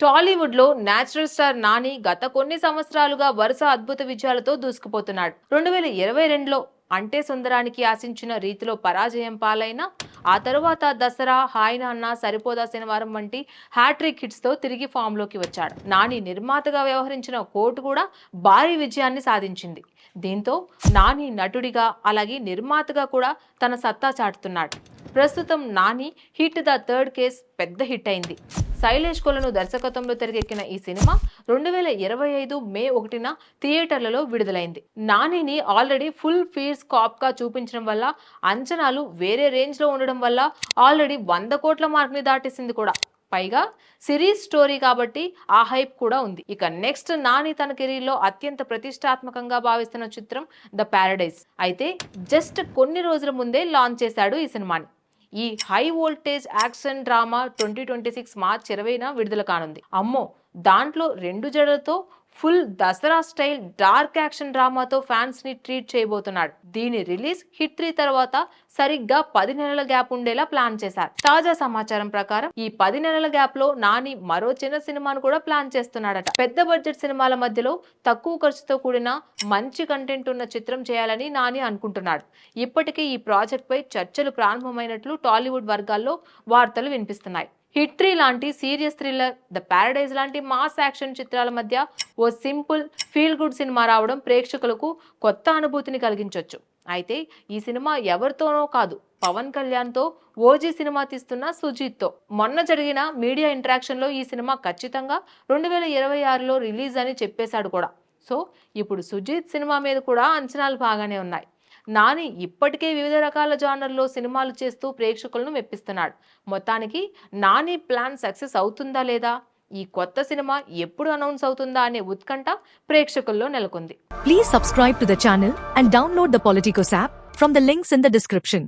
టాలీవుడ్లో natural star Nani గత కొన్ని సంవత్సరాలుగా వరుస అద్భుత విజయాలతో దూసుకుపోతున్నాడు. రెండు వేల ఇరవై రెండులో అంటే సుందరానికి ఆశించిన రీతిలో పరాజయం పాలైన ఆ తరువాత దసరా హాయ్ నాన్న సరిపోదా శనివారం వంటి హ్యాట్రిక్ హిట్స్తో తిరిగి ఫామ్లోకి వచ్చాడు. నాని నిర్మాతగా వ్యవహరించిన కోర్టు కూడా భారీ విజయాన్ని సాధించింది. దీంతో నాని నటుడిగా అలాగే నిర్మాతగా కూడా తన సత్తా చాటుతున్నాడు. ప్రస్తుతం Nani hit the third case పెద్ద హిట్ అయింది. శైలేష్ కొలను దర్శకత్వంలో తెరకెక్కిన ఈ సినిమా రెండు వేల ఇరవై ఐదు మే ఒకటిన థియేటర్లలో విడుదలైంది. నానిని ఆల్రెడీ ఫుల్ ఫీర్స్ కాప్గా చూపించడం వల్ల అంచనాలు వేరే రేంజ్లో ఉండడం వల్ల ఆల్రెడీ వంద కోట్ల మార్క్ని దాటేసింది కూడా. పైగా సిరీస్ స్టోరీ కాబట్టి ఆ హైప్ కూడా ఉంది. ఇక నెక్స్ట్ నాని తన కెరీర్లో అత్యంత ప్రతిష్టాత్మకంగా భావిస్తున్న చిత్రం ద ప్యారడైజ్ అయితే జస్ట్ కొన్ని రోజుల ముందే లాంచ్ చేశాడు ఈ సినిమాని. ఈ high voltage action drama twenty twenty six March ఇరవైన విడుదల కానుంది. అమ్మో దాంట్లో రెండు జడలతో full Dasara style dark action డ్రామాతో ఫ్యాన్స్ని ట్రీట్ చేయబోతున్నాడు. దీని రిలీజ్ హిట్ త్రీ తర్వాత సరిగ్గా పది నెలల గ్యాప్ ఉండేలా ప్లాన్ చేశారు. తాజా సమాచారం ప్రకారం ఈ పది నెలల గ్యాప్లో నాని మరో చిన్న సినిమాను కూడా ప్లాన్ చేస్తున్నాడట. పెద్ద బడ్జెట్ సినిమాల మధ్యలో తక్కువ ఖర్చుతో కూడిన మంచి కంటెంట్ ఉన్న చిత్రం చేయాలని నాని అనుకుంటున్నాడు. ఇప్పటికే ఈ ప్రాజెక్ట్ పై చర్చలు ప్రారంభమైనట్లు టాలీవుడ్ వర్గాల్లో వార్తలు వినిపిస్తున్నాయి. హిట్రీ లాంటి సీరియస్ థ్రిల్లర్ ద ప్యారడైజ్ లాంటి మాస్ యాక్షన్ చిత్రాల మధ్య ఓ సింపుల్ ఫీల్ గుడ్ సినిమా రావడం ప్రేక్షకులకు కొత్త అనుభూతిని కలిగించవచ్చు అయితే ఈ సినిమా ఎవరితోనో కాదు పవన్ కళ్యాణ్తో ఓజీ సినిమా తీస్తున్న సుజీత్తో. మొన్న జరిగిన మీడియా ఇంటరాక్షన్లో ఈ సినిమా ఖచ్చితంగా రెండు వేల ఇరవై ఆరులో రిలీజ్ అని చెప్పేశాడు కూడా. సో ఇప్పుడు సుజీత్ సినిమా మీద కూడా అంచనాలు బాగానే ఉన్నాయి. నాని ఇప్పటికే వివిధ రకాల జానర్లో సినిమాలు చేస్తూ ప్రేక్షకులను మెప్పిస్తున్నాడు. మొత్తానికి నాని ప్లాన్ సక్సెస్ అవుతుందా లేదా? ఈ కొత్త సినిమా ఎప్పుడు అనౌన్స్ అవుతుందా అనే ఉత్కంఠ ప్రేక్షకుల్లో నెలకొంది. Please subscribe to the channel and download the Politikos app from the links in the description